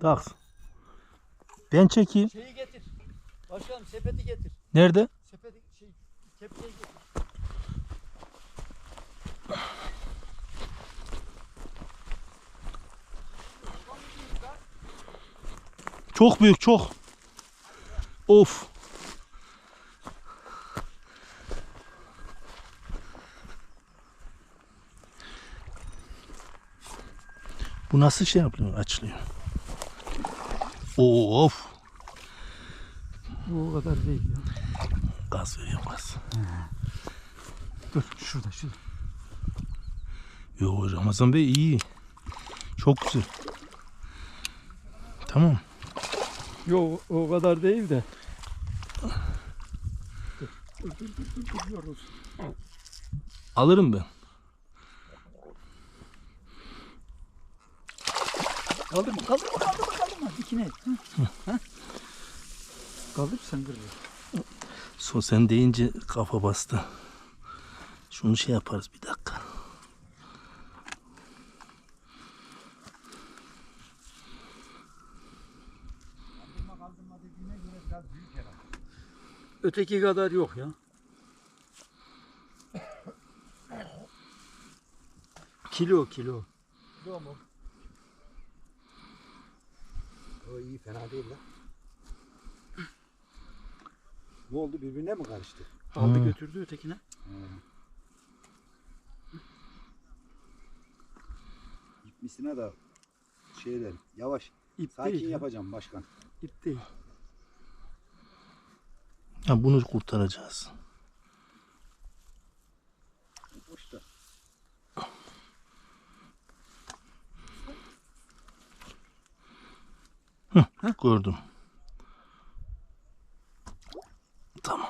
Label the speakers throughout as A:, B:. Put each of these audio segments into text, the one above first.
A: Tak. Ben çekeyim.
B: Şeyi getir. Başkanım sepeti getir.
A: Nerede?
B: Sepeti şey kepçeyi getir.
A: Çok büyük çok. Of. Bu nasıl şey yapılıyor? Açılıyor. Of.
B: Bu o kadar değil ya.
A: Gaz veriyor gaz.
B: Dur şurada şurada.
A: Yo Ramazan Bey iyi. Çok güzel. Tamam.
B: Yok o kadar değil de. Dur dur dur dur, dur yorulsun.
A: Alırım ben.
B: Kaldırma kaldırma kaldırma kaldırma. Dikine. Kaldır sen kırılır.
A: So sen deyince kafa bastı. Şunu şey yaparız bir dakika.
B: Öteki kadar yok ya. Kilo kilo.
C: Kilo mu? O iyi fena değil lan. Ne oldu birbirine mi karıştı?
B: Aldı götürdü ötekine.
C: Gitmesine de şeyler yavaş
B: İp
C: sakin
B: değil. ya,
C: yapacağım başkan.
B: İp değil.
A: Ha, bunu kurtaracağız.
C: Boşta.
A: Gördüm. Tamam.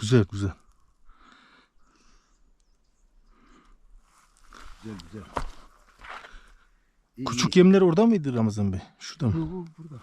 A: Güzel güzel.
C: Güzel güzel. İyi,
A: Küçük yemler orada mıydı Ramazan Bey? Şurada mı?
B: Bu, bu burada.